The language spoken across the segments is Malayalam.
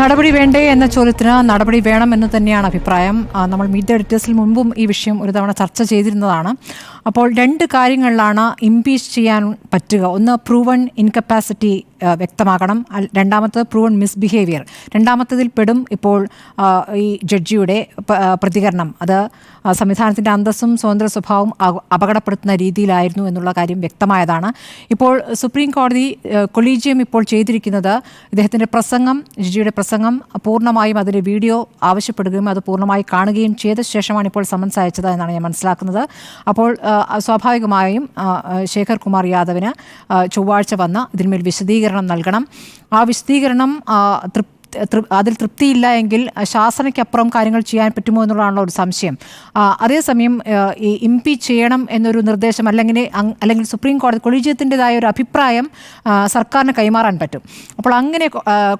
നടപടി വേണ്ടേ എന്ന ചോദ്യത്തിന് നടപടി വേണമെന്ന് തന്നെയാണ് അഭിപ്രായം. നമ്മൾ മീറ്റ് എഡിറ്റേഴ്സിൽ മുൻപും ഈ വിഷയം ഒരു തവണ ചർച്ച ചെയ്തിരുന്നതാണ്. അപ്പോൾ രണ്ട് കാര്യങ്ങളിലാണ് ഇംപീച്ച് ചെയ്യാൻ പറ്റുക. ഒന്ന് പ്രൂവൺ ഇൻകപ്പാസിറ്റി വ്യക്തമാക്കണം രണ്ടാമത്തത് പ്രൂവൺ മിസ്ബിഹേവിയർ രണ്ടാമത്തതിൽ പെടും ഇപ്പോൾ ഈ ജഡ്ജിയുടെ പ്രതികരണം. അത് സംവിധാനത്തിന്റെ അന്തസ്സും സ്വതന്ത്ര സ്വഭാവവും അപകടപ്പെടുത്തുന്ന രീതിയിലായിരുന്നു എന്നുള്ള കാര്യം വ്യക്തമായതാണ്. ഇപ്പോൾ സുപ്രീം കോടതി കൊളീജിയം ഇപ്പോൾ ചെയ്തിരിക്കുന്നത് ഇദ്ദേഹത്തിന്റെ പ്രസംഗം ജഡ്ജിയുടെ പ്രസംഗം പൂർണമായും അതിന്റെ വീഡിയോ ആവശ്യപ്പെടുകയും അത് പൂർണമായി കാണുകയും ചെയ്ത ശേഷമാണ് ഇപ്പോൾ സമൻസ് അയച്ചത് എന്നാണ് ഞാൻ മനസ്സിലാക്കുന്നത്. അപ്പോൾ സ്വാഭാവികമായും ശേഖർ കുമാർ യാദവിന് ചൊവ്വാഴ്ച വന്ന് ഇതിന്മേൽ വിശദീകരണം നൽകണം. ആ വിശദീകരണം ആ, തൃപ് തൃ- അതിൽ തൃപ്തിയില്ല എങ്കിൽ ശാസനയ്ക്കപ്പുറം കാര്യങ്ങൾ ചെയ്യാൻ പറ്റുമോ എന്നുള്ളതാണല്ലോ ഒരു സംശയം. അതേസമയം ഈ ഇംപീച്ച് ചെയ്യണം എന്നൊരു നിർദ്ദേശം അല്ലെങ്കിൽ അല്ലെങ്കിൽ സുപ്രീം കോടതി കൊളീജിയത്തിന്റെതായ ഒരു അഭിപ്രായം സർക്കാരിന് കൈമാറാൻ പറ്റും. അപ്പോൾ അങ്ങനെ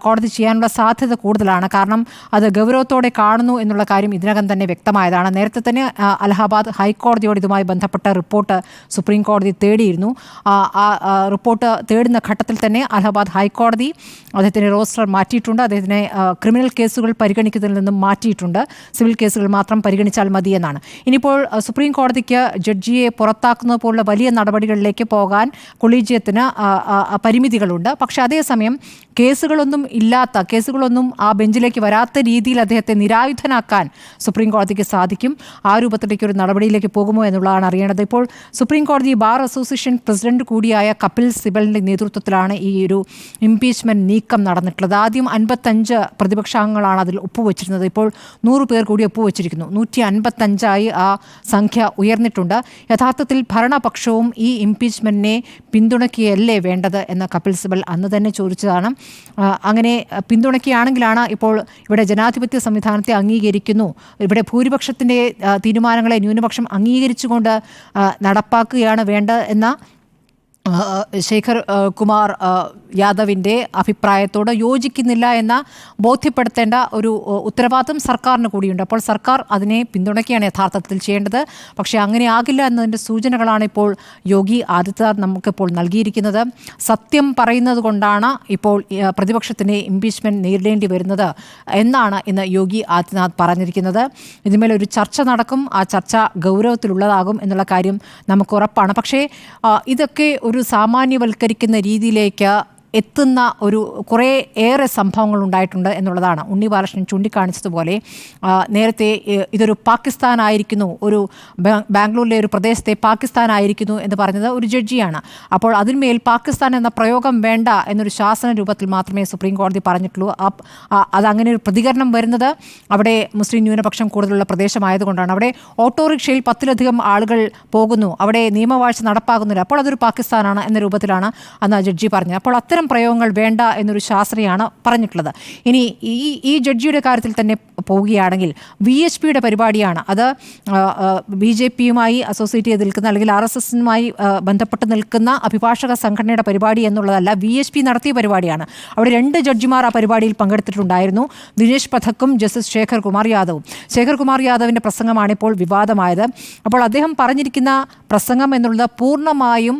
കോടതി ചെയ്യാനുള്ള സാധ്യത കൂടുതലാണ്. കാരണം അത് ഗൗരവത്തോടെ കാണുന്നു എന്നുള്ള കാര്യം ഇതിനകം തന്നെ വ്യക്തമായതാണ്. നേരത്തെ തന്നെ അലഹാബാദ് ഹൈക്കോടതിയോട് ഇതുമായി ബന്ധപ്പെട്ട റിപ്പോർട്ട് സുപ്രീം കോടതി തേടിയിരുന്നു. ആ റിപ്പോർട്ട് തേടുന്ന ഘട്ടത്തിൽ തന്നെ അലഹാബാദ് ഹൈക്കോടതി അദ്ദേഹത്തിന്റെ റോസ്റ്റർ മാറ്റിയിട്ടുണ്ട്. അദ്ദേഹത്തിനെ ആ, ക്രിമിനൽ കേസുകൾ പരിഗണിക്കുന്നതിൽ നിന്നും മാറ്റിയിട്ടുണ്ട്. സിവിൽ കേസുകൾ മാത്രം പരിഗണിച്ചാൽ മതിയെന്നാണ് ഇനിയിപ്പോൾ സുപ്രീം കോടതിക്ക് ജഡ്ജിയെ പുറത്താക്കുന്നത് പോലുള്ള വലിയ നടപടികളിലേക്ക് പോകാൻ കൊളീജിയത്തിന് പരിമിതികളുണ്ട്. പക്ഷേ അതേസമയം കേസുകളൊന്നും ഇല്ലാത്ത കേസുകളൊന്നും ആ ബെഞ്ചിലേക്ക് വരാത്ത രീതിയിൽ അദ്ദേഹത്തെ നിരായുധനാക്കാൻ സുപ്രീം കോടതിക്ക് സാധിക്കും. ആ രൂപത്തിലേക്ക് ഒരു നടപടിയിലേക്ക് പോകുമോ എന്നുള്ളതാണ് അറിയേണ്ടത്. ഇപ്പോൾ സുപ്രീം കോടതി ബാർ അസോസിയേഷൻ പ്രസിഡന്റ് കൂടിയായ കപിൽ സിബലിന്റെ നേതൃത്വത്തിലാണ് ഈ ഒരു ഇംപീച്ച്മെന്റ് നീക്കം നടന്നിട്ടുള്ളത്. ആദ്യം അൻപത്തഞ്ച് പ്രതിപക്ഷാംഗങ്ങളാണ് അതിൽ ഒപ്പുവെച്ചിരുന്നത്. ഇപ്പോൾ നൂറ് പേർ കൂടി ഒപ്പുവെച്ചിരിക്കുന്നു. നൂറ്റി അൻപത്തഞ്ചായി ആ സംഖ്യ ഉയർന്നിട്ടുണ്ട്. യഥാർത്ഥത്തിൽ ഭരണപക്ഷവും ഈ ഇംപീച്ച്മെന്റിനെ പിന്തുണയ്ക്കുകയല്ലേ വേണ്ടത് എന്ന് കപിൽ സിബൽ അന്ന് തന്നെ ചോദിച്ചതാണ്. അങ്ങനെ പിന്തുണയ്ക്കുകയാണെങ്കിലാണ് ഇപ്പോൾ ഇവിടെ ജനാധിപത്യ സംവിധാനത്തെ അംഗീകരിക്കുന്നു. ഇവിടെ ഭൂരിപക്ഷത്തിന്റെ തീരുമാനങ്ങളെ ന്യൂനപക്ഷം അംഗീകരിച്ചുകൊണ്ട് നടപ്പാക്കുകയാണ് വേണ്ടത് എന്ന ശേഖർ കുമാർ യാദവിന്റെ അഭിപ്രായത്തോട് യോജിക്കുന്നില്ല എന്ന ബോധ്യപ്പെടുത്തേണ്ട ഒരു ഉത്തരവാദിത്തം സർക്കാരിന് കൂടിയുണ്ട്. അപ്പോൾ സർക്കാർ അതിനെ പിന്തുണയ്ക്കുകയാണ് യഥാർത്ഥത്തിൽ ചെയ്യേണ്ടത്. പക്ഷേ അങ്ങനെ ആകില്ല എന്നതിന്റെ സൂചനകളാണ് ഇപ്പോൾ യോഗി ആദിത്യനാഥ് നമുക്കിപ്പോൾ നൽകിയിരിക്കുന്നത്. സത്യം പറയുന്നത് കൊണ്ടാണ് ഇപ്പോൾ പ്രതിപക്ഷത്തിന്റെ ഇംപീച്ച്മെന്റ് നേരിടേണ്ടി വരുന്നത് എന്നാണ് ഇന്ന് യോഗി ആദിത്യനാഥ് പറഞ്ഞിരിക്കുന്നത്. ഇതിന്മേൽ ഒരു ചർച്ച നടക്കും. ആ ചർച്ച ഗൗരവത്തിലുള്ളതാകും എന്നുള്ള കാര്യം നമുക്ക് ഉറപ്പാണ്. പക്ഷേ ഇതൊക്കെ ഒരു സാമാന്യവൽക്കരിക്കുന്ന രീതിയിലേക്ക് എത്തുന്ന ഒരു കുറേ ഏറെ സംഭവങ്ങൾ ഉണ്ടായിട്ടുണ്ട് എന്നുള്ളതാണ്. ഉണ്ണി ബാലകൃഷ്ണൻ ചൂണ്ടിക്കാണിച്ചതുപോലെ നേരത്തെ ഇതൊരു പാകിസ്ഥാനായിരിക്കുന്നു ഒരു ബാംഗ്ലൂരിലെ ഒരു പ്രദേശത്തെ പാകിസ്ഥാനായിരിക്കുന്നു എന്ന് പറഞ്ഞത് ഒരു ജഡ്ജിയാണ്. അപ്പോൾ അതിന്മേൽ പാകിസ്ഥാൻ എന്ന പ്രയോഗം വേണ്ട എന്നൊരു ശാസന രൂപത്തിൽ മാത്രമേ സുപ്രീം കോടതി പറഞ്ഞിട്ടുള്ളൂ അതങ്ങനെ ഒരു പ്രതികരണം വരുന്നത് അവിടെ മുസ്ലിം ന്യൂനപക്ഷം കൂടുതലുള്ള പ്രദേശമായതുകൊണ്ടാണ്. അവിടെ ഓട്ടോറിക്ഷയിൽ പത്തിലധികം ആളുകൾ പോകുന്നു. അവിടെ നിയമവാഴ്ച നടപ്പാകുന്നില്ല. അപ്പോൾ അതൊരു പാകിസ്ഥാനാണ് എന്ന രൂപത്തിലാണ് അന്ന് ജഡ്ജി പറഞ്ഞത്. അപ്പോൾ അത്തരം പ്രയോഗങ്ങൾ വേണ്ട എന്നൊരു ശാസ്ത്രിയാണ് പറഞ്ഞിട്ടുള്ളത്. ഇനി ഈ ഈ ജഡ്ജിയുടെ കാര്യത്തിൽ തന്നെ പോവുകയാണെങ്കിൽ വി എച്ച് പിയുടെ പരിപാടിയാണ്. അത് ബി ജെ പിയുമായി അസോസിയേറ്റ് ചെയ്ത് നിൽക്കുന്ന അല്ലെങ്കിൽ ആർ എസ് എസുമായി ബന്ധപ്പെട്ട് നിൽക്കുന്ന അഭിഭാഷക സംഘടനയുടെ പരിപാടി എന്നുള്ളതല്ല വി എച്ച് പി നടത്തിയ പരിപാടിയാണ്. അവിടെ രണ്ട് ജഡ്ജിമാർ ആ പരിപാടിയിൽ പങ്കെടുത്തിട്ടുണ്ടായിരുന്നു. ദിനേശ് പഥക്കും ജസ്റ്റിസ് ശേഖർ കുമാർ യാദവും. ശേഖർ കുമാർ യാദവിന്റെ പ്രസംഗമാണ് ഇപ്പോൾ വിവാദമായത്. അപ്പോൾ അദ്ദേഹം പറഞ്ഞിരിക്കുന്ന പ്രസംഗം എന്നുള്ളത് പൂർണമായും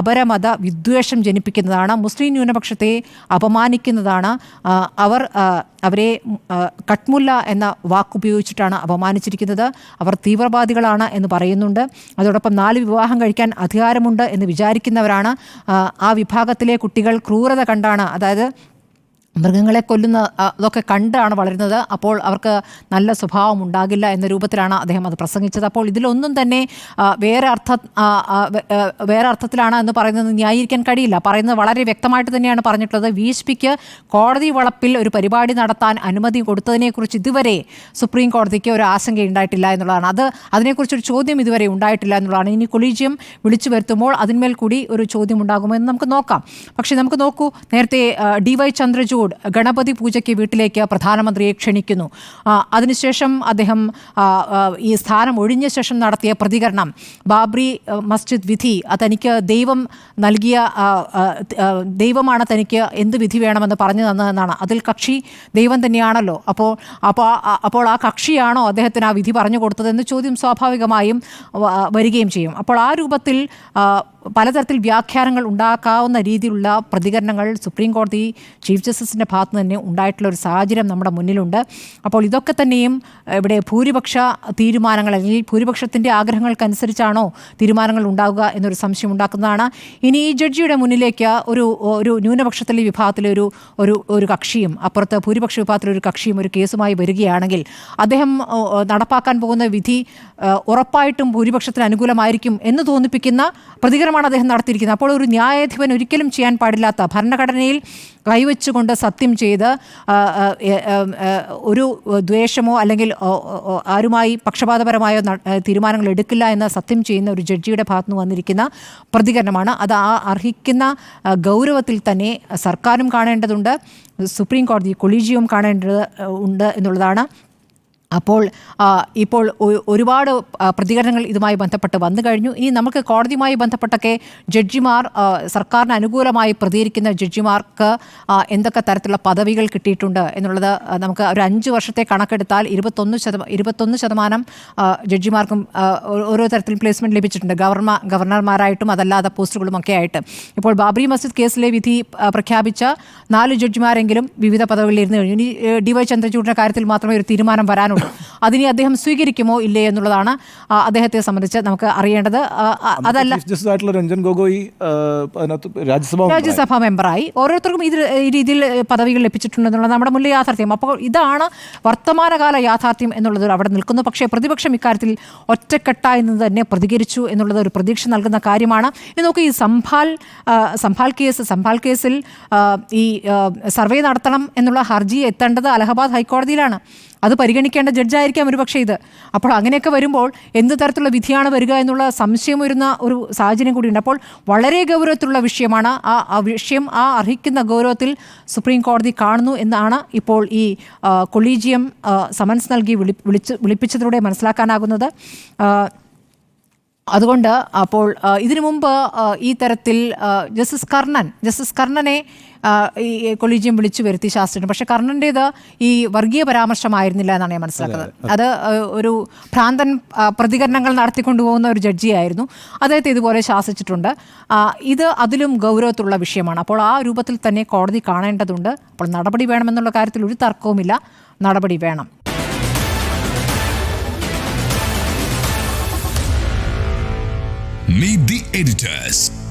അപരമത വിദ്വേഷം ജനിപ്പിക്കുന്നതാണ്. മുസ്ലിം ന്യൂനപക്ഷത്തെ അപമാനിക്കുന്നതാണ്. അവർ അവരെ കട്ട്മുല്ല എന്ന വാക്കുപയോഗിച്ചിട്ടാണ് അപമാനിച്ചിരിക്കുന്നത്. അവർ തീവ്രവാദികളാണ് എന്ന് പറയുന്നുണ്ട്. അതോടൊപ്പം നാല് വിവാഹം കഴിക്കാൻ അധികാരമുണ്ട് എന്ന് വിചാരിക്കുന്നവരാണ്. ആ വിഭാഗത്തിലെ കുട്ടികൾ ക്രൂരത കണ്ടാണ്. അതായത് മൃഗങ്ങളെ കൊല്ലുന്ന അതൊക്കെ കണ്ടാണ് വളരുന്നത്. അപ്പോൾ അവർക്ക് നല്ല സ്വഭാവം ഉണ്ടാകില്ല എന്ന രൂപത്തിലാണ് അദ്ദേഹം അത് പ്രസംഗിച്ചത്. അപ്പോൾ ഇതിലൊന്നും തന്നെ വേറെ അർത്ഥ വേറെ അർത്ഥത്തിലാണ് എന്ന് പറയുന്നത് ന്യായീകരിക്കാൻ കഴിയില്ല. പറയുന്നത് വളരെ വ്യക്തമായിട്ട് തന്നെയാണ് പറഞ്ഞിട്ടുള്ളത്. വി കോടതി വളപ്പിൽ ഒരു പരിപാടി നടത്താൻ അനുമതി കൊടുത്തതിനെക്കുറിച്ച് ഇതുവരെ സുപ്രീം കോടതിക്ക് ഒരു ആശങ്ക ഉണ്ടായിട്ടില്ല എന്നുള്ളതാണ്. അത് അതിനെക്കുറിച്ചൊരു ചോദ്യം ഇതുവരെ ഉണ്ടായിട്ടില്ല എന്നുള്ളതാണ്. ഇനി കൊളീജിയം വിളിച്ചു വരുത്തുമ്പോൾ അതിന്മേൽ കൂടി ഒരു ചോദ്യം ഉണ്ടാകുമോ എന്ന് നമുക്ക് നോക്കാം. പക്ഷേ നമുക്ക് നോക്കൂ നേരത്തെ ഡി വൈ ചന്ദ്രചൂഡ് ഗണപതി പൂജയ്ക്ക് വീട്ടിലേക്ക് പ്രധാനമന്ത്രിയെ ക്ഷണിക്കുന്നു. അതിനുശേഷം അദ്ദേഹം ഈ സ്ഥാനം ഒഴിഞ്ഞ ശേഷം നടത്തിയ പ്രതികരണം ബാബ്രി മസ്ജിദ് വിധി തനിക്ക് ദൈവം നൽകിയ ദൈവമാണ് തനിക്ക് എന്ത് വിധി വേണമെന്ന് പറഞ്ഞു തന്നതെന്നാണ്. അതിൽ കക്ഷി ദൈവം തന്നെയാണല്ലോ. അപ്പോൾ അപ്പോൾ അപ്പോൾ ആ കക്ഷിയാണോ അദ്ദേഹത്തിന് ആ വിധി പറഞ്ഞു കൊടുത്തതെന്ന് ചോദ്യം സ്വാഭാവികമായും വരികയും ചെയ്യും. അപ്പോൾ ആ രൂപത്തിൽ പലതരത്തിൽ വ്യാഖ്യാനങ്ങൾ ഉണ്ടാക്കാവുന്ന രീതിയിലുള്ള പ്രതികരണങ്ങൾ സുപ്രീം കോടതി ചീഫ് ജസ്റ്റിസിന്റെ ഭാഗത്ത് തന്നെ ഉണ്ടായിട്ടുള്ള ഒരു സാഹചര്യം നമ്മുടെ മുന്നിലുണ്ട്. അപ്പോൾ ഇതൊക്കെ തന്നെയും ഇവിടെ ഭൂരിപക്ഷ തീരുമാനങ്ങൾ അല്ലെങ്കിൽ ഭൂരിപക്ഷത്തിന്റെ ആഗ്രഹങ്ങൾക്കനുസരിച്ചാണോ തീരുമാനങ്ങൾ ഉണ്ടാവുക എന്നൊരു സംശയം ഉണ്ടാക്കുന്നതാണ്. ഇനി ഈ ജഡ്ജിയുടെ മുന്നിലേക്ക് ഒരു ഒരു ന്യൂനപക്ഷത്തിലെ വിഭാഗത്തിലെ ഒരു ഒരു ഒരു കക്ഷിയും അപ്പുറത്ത് ഭൂരിപക്ഷ വിഭാഗത്തിലെ ഒരു കക്ഷിയും ഒരു കേസുമായി വരികയാണെങ്കിൽ അദ്ദേഹം നടപ്പാക്കാൻ പോകുന്ന വിധി ഉറപ്പായിട്ടും ഭൂരിപക്ഷത്തിന് അനുകൂലമായിരിക്കും എന്ന് തോന്നിപ്പിക്കുന്ന പ്രതികരണമാണ് അദ്ദേഹം നടത്തിയിരിക്കുന്നത്. അപ്പോൾ ഒരു ന്യായാധിപൻ ഒരിക്കലും ചെയ്യാൻ പാടില്ലാത്ത ഭരണഘടനയിൽ കൈവച്ചുകൊണ്ട് സത്യം ചെയ്ത് ഒരു ദ്വേഷമോ അല്ലെങ്കിൽ ആരുമായി പക്ഷപാതപരമായോ തീരുമാനങ്ങൾ എടുക്കില്ല എന്ന് സത്യം ചെയ്യുന്ന ഒരു ജഡ്ജിയുടെ ഭാഗത്ത് നിന്ന് വന്നിരിക്കുന്ന പ്രതികരണമാണ്. അത് ആ അർഹിക്കുന്ന ഗൗരവത്തിൽ തന്നെ സർക്കാരും കാണേണ്ടതുണ്ട് സുപ്രീം കോടതി കൊളീജിയവും കാണേണ്ടത് ഉണ്ട് എന്നുള്ളതാണ് അപ്പോൾ ഇപ്പോൾ ഒരുപാട് പ്രതികരണങ്ങൾ ഇതുമായി ബന്ധപ്പെട്ട് വന്നു കഴിഞ്ഞു. ഇനി നമുക്ക് കോടതിയുമായി ബന്ധപ്പെട്ടൊക്കെ ജഡ്ജിമാർ സർക്കാരിന് അനുകൂലമായി പ്രതികരിക്കുന്ന ജഡ്ജിമാർക്ക് എന്തൊക്കെ തരത്തിലുള്ള പദവികൾ കിട്ടിയിട്ടുണ്ട് എന്നുള്ളത് നമുക്ക് ഒരു അഞ്ച് വർഷത്തെ കണക്കെടുത്താൽ ഇരുപത്തൊന്ന് ശതമാനം ഇരുപത്തൊന്ന് ശതമാനം ജഡ്ജിമാർക്കും ഓരോ തരത്തിലും പ്ലേസ്മെന്റ് ലഭിച്ചിട്ടുണ്ട്. ഗവർണ ഗവർണർമാരായിട്ടും അതല്ലാതെ പോസ്റ്റുകളും ഒക്കെ ആയിട്ട്. ഇപ്പോൾ ബാബറി മസ്ജിദ് കേസിലെ വിധി പ്രഖ്യാപിച്ച നാല് ജഡ്ജിമാരെങ്കിലും വിവിധ പദവികളിൽ ഇരുന്ന് കഴിഞ്ഞു. ഇനി ഡി വൈ ചന്ദ്രചൂഡിന്റെ കാര്യത്തിൽ മാത്രമേ ഒരു തീരുമാനം വരാനുള്ളൂ. അതിനെ അദ്ദേഹം സ്വീകരിക്കുമോ ഇല്ലേ എന്നുള്ളതാണ് അദ്ദേഹത്തെ സംബന്ധിച്ച് നമുക്ക് അറിയേണ്ടത്. അതല്ല ആയിട്ടുള്ള രഞ്ജൻ ഗൊഗോയി. രാജ്യസഭാ മെമ്പറായി. ഓരോരുത്തർക്കും ഇത് ഈ രീതിയിൽ പദവികൾ ലഭിച്ചിട്ടുണ്ടെന്നുള്ളത് നമ്മുടെ മുന്നിൽ യാഥാർത്ഥ്യം. അപ്പോൾ ഇതാണ് വർത്തമാനകാല യാഥാർത്ഥ്യം എന്നുള്ളത് അവിടെ നിൽക്കുന്നു. പക്ഷേ പ്രതിപക്ഷം ഇക്കാര്യത്തിൽ ഒറ്റക്കെട്ടായി നിന്ന് തന്നെ പ്രതികരിച്ചു എന്നുള്ളത് ഒരു പ്രതീക്ഷ നൽകുന്ന കാര്യമാണ്. ഇനി നോക്കി ഈ സംഭാൽ സംഭാൽ കേസ് സംഭാൽ കേസിൽ ഈ സർവേ നടത്തണം എന്നുള്ള ഹർജി എത്തേണ്ടത് അലഹബാദ് ഹൈക്കോടതിയിലാണ്. അത് പരിഗണിക്കേണ്ട ജഡ്ജായിരിക്കാം ഒരു പക്ഷേ ഇത്. അപ്പോൾ അങ്ങനെയൊക്കെ വരുമ്പോൾ എന്ത് തരത്തിലുള്ള വിധിയാണ് വരിക എന്നുള്ള സംശയം വരുന്ന ഒരു സാഹചര്യം കൂടിയുണ്ട്. അപ്പോൾ വളരെ ഗൗരവത്തിലുള്ള വിഷയമാണ് ആ വിഷയം ആ അർഹിക്കുന്ന ഗൗരവത്തിൽ സുപ്രീം കോടതി കാണുന്നു എന്നാണ് ഇപ്പോൾ ഈ കൊളീജിയം സമൻസ് നൽകി വിളി വിളിച്ച് വിളിപ്പിച്ചതിലൂടെ മനസ്സിലാക്കാനാകുന്നത്. അതുകൊണ്ട് അപ്പോൾ ഇതിനു മുമ്പ് ഈ തരത്തിൽ ജസ്റ്റിസ് കർണൻ ജസ്റ്റിസ് കർണനെ ഈ കൊളീജിയം വിളിച്ചു വരുത്തി ശാസ്ത്രജ്ഞൻ പക്ഷെ കർണന്റേത് ഈ വർഗീയ പരാമർശമായിരുന്നില്ല എന്നാണ് ഞാൻ മനസ്സിലാക്കുന്നത്. അത് ഒരു ഭ്രാന്തൻ പ്രതികരണങ്ങൾ നടത്തിക്കൊണ്ടുപോകുന്ന ഒരു ജഡ്ജിയായിരുന്നു. അദ്ദേഹത്തെ ഇതുപോലെ ശാസിച്ചിട്ടുണ്ട്. ഇത് അതിലും ഗൗരവത്തിലുള്ള വിഷയമാണ്. അപ്പോൾ ആ രൂപത്തിൽ തന്നെ കോടതി കാണേണ്ടതുണ്ട്. അപ്പോൾ നടപടി വേണമെന്നുള്ള കാര്യത്തിൽ ഒരു തർക്കവുമില്ല. നടപടി വേണം. Meet the editors.